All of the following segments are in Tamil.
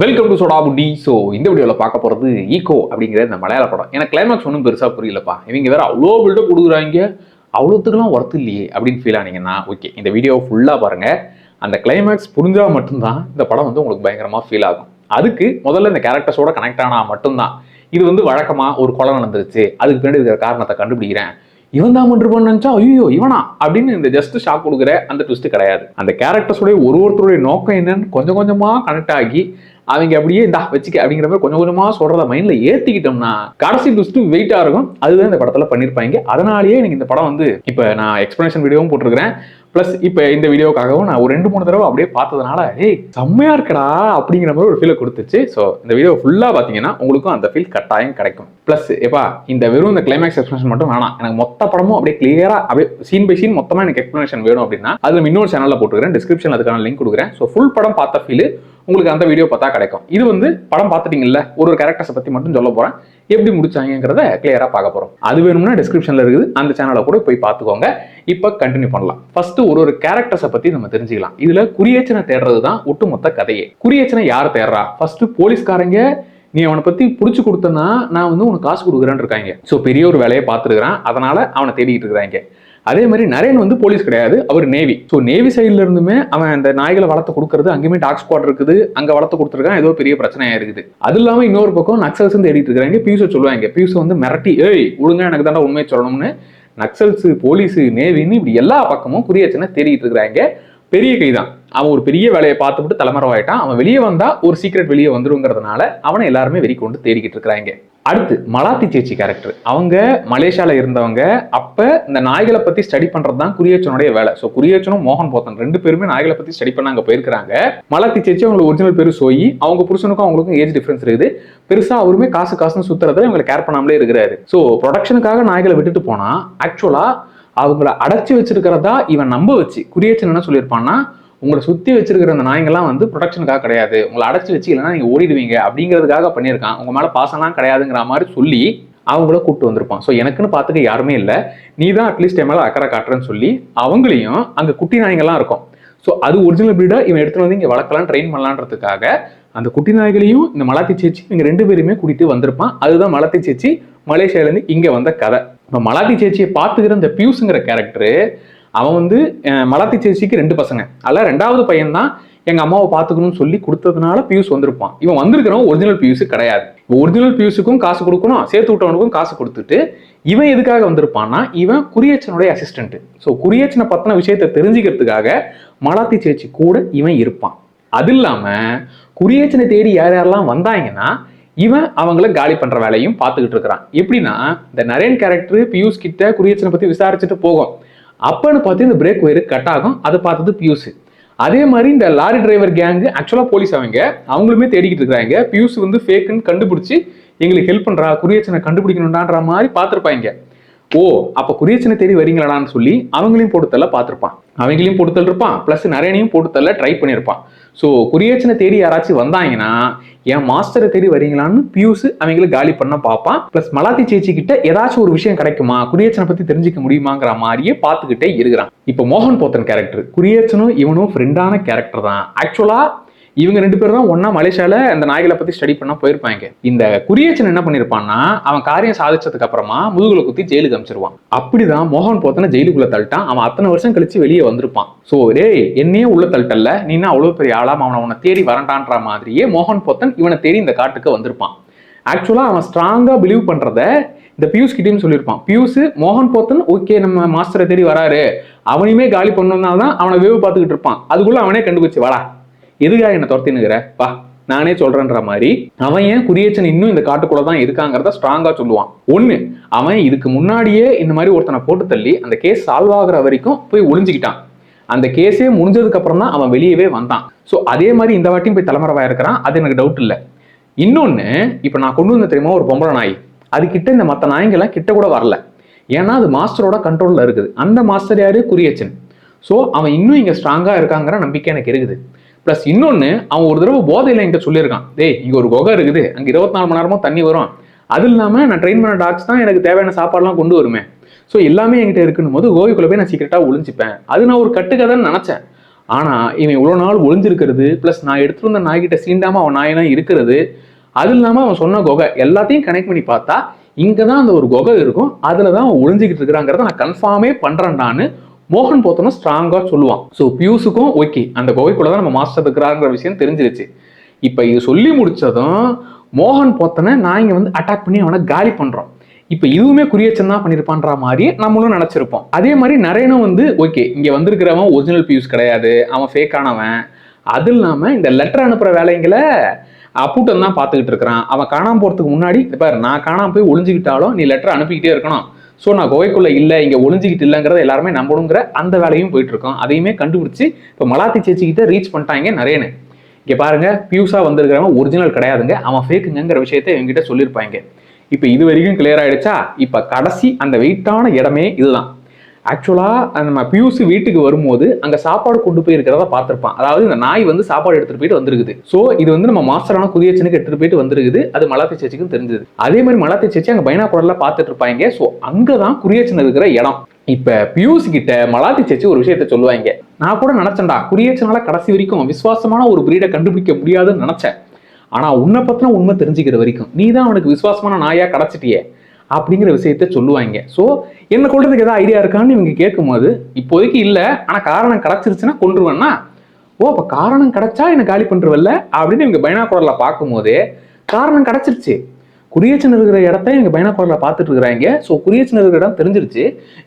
வெல்கம் டு சோடா புட்டி ஸோ இந்த வீடியோவில் பார்க்க போகிறது ஈகோ அப்படிங்கிற இந்த மலையாள படம். எனக்கு கிளைமேக்ஸ் ஒன்றும் பெருசாக புரியலப்பா. இவங்க வேறு அவ்வளோ பில்டப் கொடுக்குறாங்க. அவ்வளோத்துக்குலாம் ஒர்த்து இல்லையே அப்படின்னு ஃபீல் ஆனீங்கன்னா ஓகே இந்த வீடியோ ஃபுல்லாக பாருங்கள் அந்த கிளைமேக்ஸ் புரிஞ்சால் மட்டும்தான் இந்த படம் வந்து உங்களுக்கு பயங்கரமாக ஃபீல் ஆகும். அதுக்கு முதல்ல இந்த கேரக்டர்ஸோட கனெக்ட் ஆனால் மட்டும்தான். இது வந்து வழக்கமாக ஒரு கொலை நடந்துருச்சு. அதுக்கு பின்னாடி இருக்கிற காரணத்தை கண்டுபிடிக்கிறேன். இவன் தான் பண்ணிருப்பான்னு நினச்சா ஐயோ இவனா அப்படின்னு இந்த ஜஸ்ட் ஷாக் கொடுக்குற அந்த ட்விஸ்ட் கிடையாது. அந்த கேரக்டர்ஸோடைய ஒரு ஒருத்தருடைய நோக்கம் என்னன்னு கொஞ்சம் கொஞ்சமாக கனெக்ட் ஆகி அவங்க அப்படியே இந்தா வச்சுக்க அப்படிங்கிற மாதிரி கொஞ்சம் கொஞ்சமாக சொல்றத மைண்ட்ல ஏத்திக்கிட்டோம்னா கடைசி ட்விஸ்ட் வெயிட்டா இருக்கும். அதுதான் இந்த படத்துல பண்ணிருப்பாங்க. அதனாலேயே எனக்கு இந்த படம் வந்து இப்போ நான் எக்ஸ்ப்ளனேஷன் வீடியோவும் போட்டிருக்கிறேன். ப்ளஸ் இப்போ இந்த வீடியோக்காகவும் நான் ஒரு ரெண்டு மூணு தடவை அப்படியே பார்த்ததுனால ஏய் செம்மையா இருக்கடா அப்படிங்கிற மாதிரி ஒரு ஃபீலை கொடுத்துச்சு. ஸோ இந்த வீடியோ ஃபுல்லாக பார்த்தீங்கன்னா உங்களுக்கும் அந்த ஃபீல் கட்டாயம் கிடைக்கும். ப்ளஸ் எப்பா இந்த வெறும் இந்த கிளைமேக்ஸ் எக்ஸ்பிளேஷன் மட்டும் வேணாம். எனக்கு மொத்த படமும் அப்படியே கிளியராக அப்படியே சீன் பை சீன் மொத்தமாக எனக்கு எக்ஸ்பிளேஷன் வேணும் அப்படின்னா அதில் இன்னொரு சேனலில் போட்டுக்கிறேன் டிஸ்கிரிப்ஷன் அதுக்கான லிங்க் கொடுக்குறேன். ஸோ ஃபுல் படம் பார்த்த ஃபீல் உங்களுக்கு அந்த வீடியோ பார்த்தா கிடைக்கும். இது வந்து படம் பார்த்துட்டீங்கல்ல ஒரு ஒரு கேரக்டர்ஸை பற்றி மட்டும் சொல்ல போகிறேன் எப்படி முடிச்சாங்கிறத கிளியராக பார்க்க போகிறோம் அது வேணும்னா டிஸ்கிரிப்ஷனில் இருக்குது. அந்த சேனலை கூட போய் பார்த்துக்கோங்க. இப்போ கண்டினியூ பண்ணலாம். ஃபர்ஸ்ட் ஒரு ஒரு கேரக்டர்ஸை பற்றி நம்ம தெரிஞ்சுக்கலாம். இதில் குறியேச்சனை தேடுறது தான் ஒட்டுமொத்த கதையே. குறியேச்சனை யார் தேடுறா? ஃபர்ஸ்ட் போலீஸ்காரங்க நீ அவனை பத்தி புடிச்சு கொடுத்தனா நான் வந்து உனக்கு காசு கொடுக்குறேன்னு இருக்காங்க. ஸோ பெரிய ஒரு வேலையை பார்த்துருக்குறான். அதனால அவனை தேடிட்டு இருக்கிறாங்க. அதே மாதிரி நரேன் வந்து போலீஸ் கிடையாது அவர் நேவி ஸோ நேவி சைட்ல இருந்துமே அவன் அந்த நாய்களை வளர்த்து கொடுக்கறது அங்கேயுமே டாக் ஸ்குவாட் இருக்குது அங்க வளர்த்து கொடுத்துருக்கான் ஏதோ பெரிய பிரச்சனையா இருக்குது. அது இல்லாம இன்னொரு பக்கம் நக்சல்ஸ் தேடிட்டு இருக்கிறாங்க பியூஸை சொல்லுவாங்க. பியூஸை வந்து மிரட்டி ஏய் ஒழுங்கா எனக்கு தாண்டா உண்மையை சொல்லணும்னு. நக்சல்ஸ் போலீஸ் நேவின்னு இப்படி எல்லா பக்கமும் குறியச்சனை தேடிட்டு இருக்கிறாங்க. பெரிய கைதான் அவன் ஒரு பெரிய வேலையை பார்த்துட்டு தலைமறைவாயிட்டான். அவன் வெளியே வந்தா ஒரு சீக்ரெட் வெளியே வந்துருங்கிறதுனால அவனை எல்லாருமே வெறி கொண்டு தேடிக்கிட்டு இருக்கிறாங்க. அடுத்து மலாத்தி சேச்சி கேரக்டர் அவங்க மலேசியாவில் இருந்தவங்க அப்போ இந்த நாய்களை பற்றி ஸ்டடி பண்ணுறது தான் குரியேச்சனுடைய வேலை. ஸோ குரியேச்சனும் மோகன் போத்தன் ரெண்டு பேருமே நாய்களை பற்றி ஸ்டடி பண்ண அங்கே போயிருக்காங்க மலாத்தி சேச்சி அவங்களுக்கு ஒரிஜினல் பேர் சோயி அவங்க புருஷனுக்கும் அவங்களுக்கும் ஏஜ் டிஃப்ரென்ஸ் இருக்குது. பெருசாக அவருமே காசு காசுன்னு சுத்துறத இவங்களை கேர் பண்ணாமலே இருக்கிறாரு. ஸோ ப்ரொடக்ஷனுக்காக நாய்களை விட்டுட்டு போனால் ஆக்சுவலாக அவங்கள அடைச்சி வச்சிருக்கிறதா இவன் நம்ப வச்சு குரியேச்சன் என்ன சொல்லியிருப்பான்னா உங்களை சுத்தி வச்சிருக்கிற அந்த நாய்ங்கெல்லாம் வந்து ப்ரொடக்ஷனுக்காக கிடையாது. உங்களை அடைச்சி வச்சு இல்லைன்னா நீங்க ஓடிடுவீங்க. அப்படிங்கிறதுக்காக பண்ணியிருக்கான். உங்க மேல பாசம்லாம் கிடையாதுங்கிற மாதிரி சொல்லி அவங்கள கூப்பிட்டு வந்திருப்பான். ஸோ எனக்குன்னு பார்த்துக்க யாருமே இல்லை. நீ தான் அட்லீஸ்ட் என் மேல அக்கறை காட்டுறேன்னு சொல்லி அவங்களையும் அங்க குட்டி நாய்ங்கெல்லாம் இருக்கும். ஸோ அது ஒரிஜினல் பிரீடா இவன் எடுத்துட்டு வந்து இங்க வளர்க்கலாம் ட்ரெயின் பண்ணலான்றதுக்காக அந்த குட்டி நாய்களையும் இந்த மலாத்தி சேச்சி இவங்க ரெண்டு பேருமே கூட்டிட்டு வந்திருப்பான். அதுதான் மலாத்தி சேச்சி மலேசியாலேருந்து இங்க வந்த கதை. இப்போ மலாத்தி சேச்சியை பார்த்துக்கிற இந்த பியூஸுங்கிற கேரக்டர் அவன் வந்து மலாத்தி சேச்சிக்கு ரெண்டு பசங்க. அதில் ரெண்டாவது பையன் தான் அம்மாவை பார்த்துக்கணும்னு சொல்லி கொடுத்ததுனால பியூஸ் வந்திருப்பான். இவன் வந்திருக்கிறவன் ஒரிஜினல் பியூஸ் கிடையாது. ஒரிஜினல் பியூஸுக்கும் காசு கொடுக்கணும் சேர்த்து விட்டவனுக்கும் காசு கொடுத்துட்டு இவன் எதுக்காக வந்திருப்பான்னா இவன் குரியச்சனுடைய அசிஸ்டன்ட் ஸோ குரியச்சனை பற்றின விஷயத்தை தெரிஞ்சுக்கிறதுக்காக மலாத்தி சேச்சி கூட இவன் இருப்பான். அது இல்லாமல் குரியச்சனை தேடி யார் யாரெல்லாம் வந்தாங்கன்னா இவன் அவங்கள காலி பண்ணுற வேலையும் பார்த்துக்கிட்டு இருக்கிறான். எப்படின்னா இந்த நரேன் கேரக்டர் பியூஸ் கிட்ட குரியச்சனை பற்றி விசாரிச்சுட்டு போகும். அப்போன்னு பார்த்து இந்த பிரேக் ஒயரு கட் ஆகும். அதை பார்த்தது பியூஸ் அதே மாதிரி இந்த லாரி டிரைவர் கேங்கு ஆக்சுவலாக போலீஸ் அவங்க அவங்களுமே தேடிக்கிட்டு இருக்கிறாங்க. பியூஸ் வந்து ஃபேக்குன்னு கண்டுபிடிச்சி எங்களுக்கு ஹெல்ப் பண்ணுறா குரியச்சனை கண்டுபிடிக்கணுண்டான்ற மாதிரி பார்த்துருப்பாங்க. ஓ அப்ப குரியச்சனை தேடி வரீங்களாடான்னு சொல்லி அவங்களையும் போட்டுத்தள்ள பார்த்துருப்பான். அவங்களையும் பொறுத்தல் இருப்பான். பிளஸ் நிறையனையும் போட்டுத்தள்ள ட்ரை பண்ணியிருப்பான். ஸோ குரியச்சனை தேடி யாராச்சும் வந்தாங்கன்னா என் மாஸ்டரை தேடி வரீங்களான்னு பியூஸ் அவங்களை காலி பண்ண பார்ப்பான். பிளஸ் மலாத்தி சேச்சி கிட்ட ஏதாச்சும் ஒரு விஷயம் கிடைக்குமா? குரியச்சனை பத்தி தெரிஞ்சுக்க முடியுமாங்கிற மாதிரியே பார்த்துக்கிட்டே இருக்கிறான். இப்போ மோகன் போத்தன் கேரக்டர் குரியச்சனும் இவனும் ஃப்ரெண்டான கேரக்டர் தான். ஆக்சுவலா இவங்க ரெண்டு பேரும் தான் ஒன்னா மலேசியால அந்த நாய்களை பத்தி ஸ்டடி பண்ண போயிருப்பாங்க. இந்த குரியச்சன் என்ன பண்ணிருப்பான்னா அவன் காரியம் சாதிச்சதுக்கு அப்புறமா முதுகுல குத்தி ஜெயிலுக்கு அமிச்சிருவான் அப்படிதான் மோகன் போத்தனை ஜெயிலுக்குள்ள தள்ளிட்டான். அவன் அத்தனை வருஷம் கழிச்சு வெளியே வந்திருப்பான். சோ டேய் என்னையே உள்ள தள்ளிட்டல்ல. நீ என்ன அவ்வளவு பெரிய ஆளாம் அவனை உன்னை தேடி வரண்டான்ற மாதிரியே மோகன் போத்தன் இவனை தேடி இந்த காட்டுக்கு வந்திருப்பான். ஆக்சுவலா அவன் ஸ்ட்ராங்கா பிலீவ் பண்ணுறத இந்த பியூஸ் கிட்டேயும் சொல்லியிருப்பான். பியூஸ் மோகன் போத்தன் ஓகே நம்ம மாஸ்டரை தேடி வராரு. அவனையுமே காலி பண்ணணும்னா தான் அவனை வேவு பார்த்துக்கிட்டு இருப்பான். அதுக்குள்ள அவனே கண்டுபிடிச்சு வாடா. எதுக்காக என்ன துரத்தினுங்கிற? வா நானே சொல்றேன்ற மாதிரி அவன் ஏன் குரியச்சன் இன்னும் இந்த காட்டுக்குள்ள தான் இருக்காங்கிறத ஸ்ட்ராங்கா சொல்லுவான். ஒண்ணு அவன் இதுக்கு முன்னாடியே இந்த மாதிரி ஒருத்தனை போட்டு தள்ளி அந்த கேஸ் சால்வ் ஆகுற வரைக்கும் போய் ஒளிஞ்சுக்கிட்டான். அந்த கேஸே முடிஞ்சதுக்கு அப்புறம் தான் அவன் வெளியவே வந்தான். ஸோ அதே மாதிரி இந்த வாட்டியும் போய் தலைமறைவா இருக்கிறான். அது எனக்கு டவுட் இல்லை. இன்னொன்னு இப்போ நான் கொண்டு வந்த தெரியுமா? ஒரு பொம்பளை நாய். அது கிட்ட இந்த மற்ற நாய்ங்கெல்லாம் கிட்ட கூட வரல. ஏன்னா அது மாஸ்டரோட கண்ட்ரோல்ல இருக்குது. அந்த மாஸ்டர் யாரு? குரியச்சன் ஸோ அவன் இன்னும் இங்க ஸ்ட்ராங்கா இருக்காங்கிற நம்பிக்கை எனக்கு இருக்குது. ப்ளஸ் இன்னொன்று அவன் ஒரு தடவை போதையில் என்கிட்ட சொல்லியிருக்கான். டேய் இங்கே ஒரு குகை இருக்குது. அங்கே இருபத்தி நாலு மணி நேரமும் தண்ணி வரும். அது இல்லாமல் நான் ட்ரெயின் பண்ண டாக்ஸ் தான் எனக்கு தேவையான சாப்பாடுலாம் கொண்டு வருமே. ஸோ எல்லாமே என்கிட்ட இருக்குன்னு போது கோவிக்குள்ளே போய் நான் சீக்கிரட்டாக ஒளிஞ்சுப்பேன். அது நான் ஒரு கட்டுக்கதைன்னு நினச்சேன். ஆனால் இவன் இவ்வளோ நாள் ஒளிஞ்சிருக்கிறது ப்ளஸ் நான் எடுத்துகிட்டு வந்த நாய்கிட்ட சீண்டாமல் அவன் நாயெல்லாம் இருக்கிறது அது இல்லாமல் அவன் சொன்ன குகை எல்லாத்தையும் கனெக்ட் பண்ணி பார்த்தா இங்கே தான் அந்த ஒரு குகை இருக்கும். அதில் தான் அவன் ஒளிஞ்சிக்கிட்டு இருக்கிறாங்கிறத நான் கன்ஃபார்மே பண்ணுறேன்டான்னு மோகன் போத்தனும் ஸ்ட்ராங்காக சொல்லுவான். ஸோ பியூஸுக்கும் ஓகே அந்த கோவைக்குள்ள தான் நம்ம மாஸ்டர் இருக்கிறாங்கிற விஷயம் தெரிஞ்சிருச்சு. இப்போ இது சொல்லி முடிச்சதும் மோகன் போத்தனை நான் இங்கே வந்து அட்டாக் பண்ணி அவனை காலி பண்ணுறோம் இப்போ இதுவுமே குறியச்சன் தான் பண்ணியிருப்பான்ற மாதிரி நம்மளும் நினச்சிருப்போம். அதே மாதிரி நிறையனும் வந்து ஓகே இங்கே வந்திருக்கிறவன் ஒரிஜினல் பியூஸ் கிடையாது. அவன் ஃபேக் ஆனவன். அது இல்லாமல் இந்த லெட்டர் அனுப்புகிற வேலைங்களை அப்புட்டன் தான் பார்த்துக்கிட்டு இருக்கிறான். அவன் காணாம போகிறதுக்கு முன்னாடி இப்போ பாரு நான் காணாமல் போய் ஒளிஞ்சுக்கிட்டாலும் நீ லெட்டர் அனுப்பிக்கிட்டே இருக்கணும். ஸோ நான் கோவைக்குள்ளே இல்லை இங்கே ஒளிஞ்சிக்கிட்டு இல்லைங்கிறத எல்லாருமே நம்பணுங்கிற அந்த வேலையும் போயிட்டுருக்கோம் அதையுமே கண்டுபிடிச்சி இப்போ மலாத்தி சேச்சிக்கிட்ட ரீச் பண்ணிட்டாங்க நிறையனு இங்கே பாருங்க பியூஸாக வந்திருக்கிறவன் ஒரிஜினல் கிடையாதுங்க. அவன் ஃபேக்குங்கிற விஷயத்த இவங்ககிட்ட சொல்லியிருப்பாங்க. இப்போ இது வரைக்கும் கிளியர் ஆயிடுச்சா? இப்போ கடைசி அந்த வெயிட்டான இடமே இதுதான். ஆக்சுவலாக நம்ம பியூசி வீட்டுக்கு வரும்போது அங்கே சாப்பாடு கொண்டு போய் இருக்கிறத பார்த்துருப்பான். அதாவது இந்த நாய் வந்து சாப்பாடு எடுத்துகிட்டு போயிட்டு வந்திருக்குது. ஸோ இது வந்து நம்ம மாஸ்டரான குதியச்சனுக்கு எடுத்துகிட்டு போயிட்டு வந்திருக்குது. அது மலாத்தி சேச்சிக்கும் தெரிஞ்சது. அதே மாதிரி மலாத்தி சேச்சி அங்கே பைனா குடலில் பார்த்துட்டு இருப்பாங்க. ஸோ அங்கே தான் குரியச்சன் இருக்கிற இடம். இப்போ பியூஸ் கிட்ட மலாத்தி சேச்சி ஒரு விஷயத்த சொல்லுவாங்க. நான் கூட நினச்சேன்டா குரியச்சனால கடைசி வரைக்கும் விசுவாசமான ஒரு பிரீடை கண்டுபிடிக்க முடியாதுன்னு நினச்சேன். ஆனால் உன்னை பற்றின உண்மை தெரிஞ்சுக்கிற வரைக்கும் நீ தான் அவனுக்கு விசுவாசமான நாயாக கிடச்சிட்டியே. அப்படிங்கிற விஷயத்த சொல்லுவாங்க. ஸோ என்ன கொள்றதுக்கு ஏதாவது ஐடியா இருக்கான்னு இவங்க கேட்கும்போது இப்போதைக்கு இல்லை ஆனால் காரணம் கிடச்சிருச்சுன்னா கொண்டுருவேன்னா ஓ அப்போ காரணம் கிடைச்சா என்ன காலி பண்ணுறவில்ல அப்படின்னு இவங்க பைனாக்குரல்ல பார்க்கும்போதே காரணம் கிடைச்சிருச்சு. குரியச்சன் இருக்கிற இடத்த இவங்க பைனாக்குரல்ல பார்த்துட்டு இருக்கிறாங்க. ஸோ குரியச்சன் இருக்கிற இடம் தெரிஞ்சிருச்சு.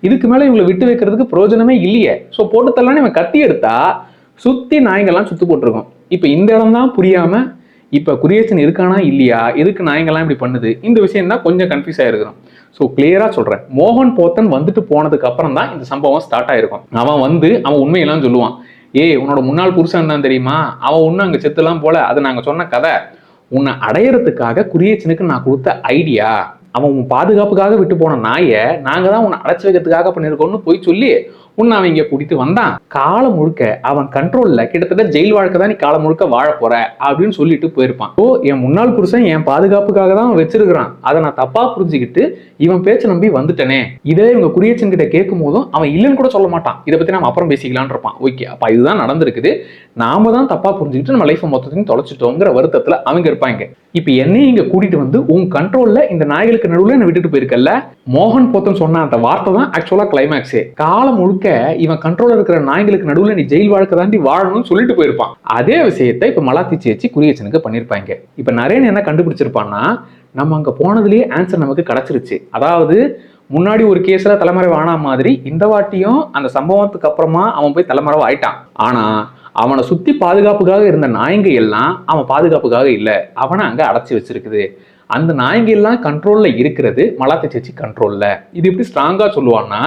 இதுக்கு மேலே இவங்களை விட்டு வைக்கிறதுக்கு பிரயோஜனமே இல்லையே. ஸோ போட்டு தரலான்னு இவன் கத்தி எடுத்தா சுற்றி நாய்ங்கெல்லாம் சுற்று போட்டிருக்கோம். இப்போ இந்த இடம் தான் புரியாமல் இப்போ குரியேஷன் இருக்கானா இல்லையா? எதுக்கு நாயங்கள்லாம் இப்படி பண்ணுது? இந்த விஷயம் தான் கொஞ்சம் கன்ஃபியூஸ் ஆயிருக்கிறோம். ஸோ கிளியராக சொல்கிறேன் மோகன் போத்தன் வந்துட்டு போனதுக்கு அப்புறம் தான் இந்த சம்பவம் ஸ்டார்ட் ஆயிருக்கும். அவன் வந்து அவன் உண்மையெல்லாம் சொல்லுவான். ஏய் உன்னோட முன்னாள் புருஷன் தான் தெரியுமா? அவன் ஒன்றும் அங்கே செத்துலாம் போல. அது நாங்கள் சொன்ன கதை. உன்னை அடையறதுக்காக குரியேச்சனுக்கு நான் கொடுத்த ஐடியா அவன் உன் பாதுகாப்புக்காக விட்டு போன நாயை நாங்கள் தான் உன்னை அடைச்சி வைக்கிறதுக்காக பண்ணியிருக்கோம்னு போய் சொல்லி உன்னை அவன் இங்கே கூட்டிட்டு வந்தான். காலம் முழுக்க அவன் கண்ட்ரோல்ல கிட்டத்தட்ட ஜெயில் வாழ்க்கை தான் நீ காலம் முழுக்க வாழ போற அப்படின்னு சொல்லிட்டு போயிருப்பான். ஓ என் முன்னாள் புருஷன் என் பாதுகாப்புக்காக தான் வச்சிருக்கிறான். அதை நான் தப்பா புரிஞ்சுக்கிட்டு இவன் பேச்ச நம்பி வந்துட்டனே. இதே இவங்க குரியச்சன் கிட்ட கேட்கும் போதும் அவன் இல்லைன்னு கூட சொல்ல மாட்டான். இதை பத்தி நம்ம அப்புறம் பேசிக்கலாம்னு இருப்பான். ஓகே அப்ப இதுதான் நடந்திருக்குது. நாம தான் தப்பா புரிஞ்சுக்கிட்டு நம்ம லைஃப் மொத்தத்தையும் தொலைச்சிட்டோங்கிற வருத்தத்துல அவங்க இருப்பாங்க. இப்ப என்னையும் இங்க கூட்டிட்டு வந்து உன் கண்ட்ரோல்ல இந்த நாய்களுக்கு நடுவுல என்ன விட்டுட்டு போயிருக்கல மோகன் போத்தன் சொன்ன அந்த வார்த்தை தான் ஆக்சுவலா கிளைமேக்ஸே காலம் முழுக்க இவன் கண்ட்ரோல் இருக்கிற நாய்களுக்கு நடுவுல நீ ஜெயில் வாழ்க்கை தாண்டி வாழணும்னு சொல்லிட்டு போயிருப்பான். அதே விஷயத்தை இப்ப மலாத்தி சேச்சி குரியச்சனுக்கு பண்ணிருப்பாங்க. இப்ப நரேன் என்ன கண்டுபிடிச்சிருப்பான்னா நம்ம அங்க போனதுலயே ஆன்சர் நமக்கு கிடைச்சிருச்சு. அதாவது முன்னாடி ஒரு கேஸ்ல தலைமறைவு ஆனா மாதிரி இந்த வாட்டியும் அந்த சம்பவத்துக்கு அப்புறமா அவன் போய் தலைமறைவு ஆயிட்டான். ஆனா அவனை சுத்தி பாதுகாப்புக்காக இருந்த நாயங்க எல்லாம் அவன் பாதுகாப்புக்காக இல்ல. அவனை அங்க அடைச்சி வச்சிருக்குது. அந்த நாயங்க எல்லாம் கண்ட்ரோல்ல இருக்கிறது மலாத்தி சேச்சி கண்ட்ரோல்ல இது எப்படி ஸ்ட்ராங்கா சொல்லுவான்னா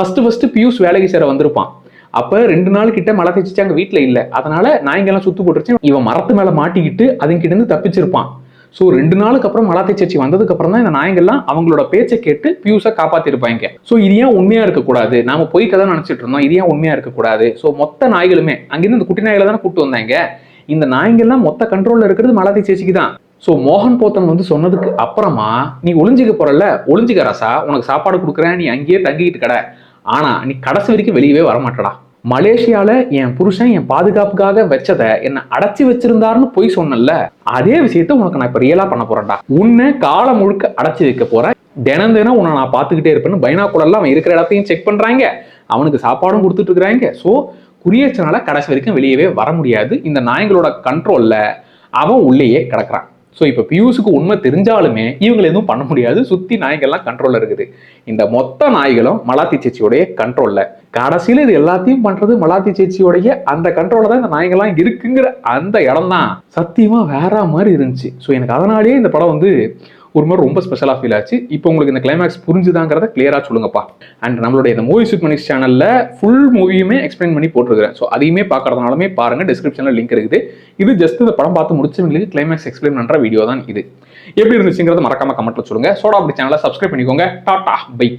ஃபர்ஸ்ட் ஃபஸ்ட்டு பியூஸ் வேலைக்கு சேர வந்திருப்பான். அப்போ ரெண்டு நாள் கிட்ட மழை தேய்ச்சி அங்கே வீட்டில் இல்லை. அதனால நாய்ங்கெல்லாம் சுத்து போட்டுருச்சு. இவன் மரத்து மேலே மாட்டிக்கிட்டு அதுங்கிட்ட இருந்து தப்பிச்சிருப்பான். ஸோ ரெண்டு நாளுக்கு அப்புறம் மலாத்தை சேச்சி வந்ததுக்கு அப்புறம் தான் இந்த நாய்ங்கள்லாம் அவங்களோட பேச்சை கேட்டு பியூஸை காப்பாத்திருப்பாங்க ஸோ இது ஏன் உண்மையா இருக்கக்கூடாது? நாம பொய் கதை நினைச்சிட்டு இருந்தோம். இது ஏன் உண்மையா இருக்கக்கூடாது? ஸோ மொத்த நாய்களுமே அங்கிருந்து இந்த குட்டி நாய்களை தானே கூட்டு வந்தாங்க. இந்த நாய்ங்கெல்லாம் மொத்த கண்ட்ரோல்ல இருக்கிறது மலாத்தை சேச்சிக்கு தான். ஸோ மோகன் போத்தன் வந்து சொன்னதுக்கு அப்புறமா நீ ஒளிஞ்சிக்க போறல ஒளிஞ்சிக்க ரசா உனக்கு சாப்பாடு கொடுக்குறேன் நீ அங்கேயே தங்கிட்டு கடை. ஆனா நீ கடைசி வரைக்கும் வெளியவே வரமாட்டடா. மலேசியால என் புருஷன் என் பாதுகாப்புக்காக வச்சதை என்னை அடைச்சி வச்சிருந்தாருன்னு போய் சொன்னல அதே விஷயத்த உனக்கு நான் இப்போ ரியலா பண்ண போறேன்டா. உன்னை காலம் முழுக்க அடைச்சி வைக்க போறேன் தினம் தினம் உன்னை நான் பார்த்துக்கிட்டே இருப்பேன்னு பைனாக்குலர்ல அவன் இருக்கிற இடத்தையும் செக் பண்றாங்க. அவனுக்கு சாப்பாடும் கொடுத்துட்டு இருக்கிறாங்க. ஸோ குறியேச்சனால கடைசி வரைக்கும் வெளியவே வர முடியாது. இந்த நாய்களோட கண்ட்ரோல்ல அவன் உள்ளேயே கிடக்கிறான். ஸோ இப்போ பியூஸுக்கு உண்மை தெரிஞ்சாலுமே இவங்களை எதுவும் பண்ண முடியாது. சுத்தி நாய்கள்லாம் கண்ட்ரோல்ல இருக்குது. இந்த மொத்த நாய்களும் மலாத்தி சேச்சியோடைய கண்ட்ரோல்ல கடைசியில் இது எல்லாத்தையும் பண்றது மலாத்தி சேச்சியோடைய அந்த கண்ட்ரோலில் தான் இந்த நாய்கள்லாம் இருக்குங்கிற அந்த இடம் தான் சத்தியமா வேற மாதிரி இருந்துச்சு. ஸோ எனக்கு அதனாலேயே இந்த படம் வந்து ஒரு மாதிரி ரொம்ப ஸ்பெஷலாக ஃபீல் ஆச்சு. இப்போ உங்களுக்கு இந்த கிளைமேக்ஸ் புரிஞ்சுதாங்கிறத கிளியராக சொல்லுங்கப்பா. அண்ட் நம்மளுடைய இந்த மூவி சுட் மணிஸ் சேனலில் ஃபுல் மூவியுமே எக்ஸ்பிளைன் பண்ணி போட்டிருக்கிறேன். ஸோ அதையுமே பார்க்கறதுனாலுமே பாருங்க டிஸ்கிரிப்ஷனில் லிங்க் இருக்குது. இது ஜஸ்ட் இந்த படம் பார்த்து முடிச்சவங்களுக்கு கிளைமேக்ஸ் எக்ஸ்பிளைன் பண்ணுற வீடியோ தான் இது. எப்படி இருந்துச்சுங்கிறத மறக்காம கமெண்ட்டில் சொல்லுங்கள் சோடா அப்படி சேனலை சப்ஸ்கிரைப் பண்ணிக்கோங்க. Tata bye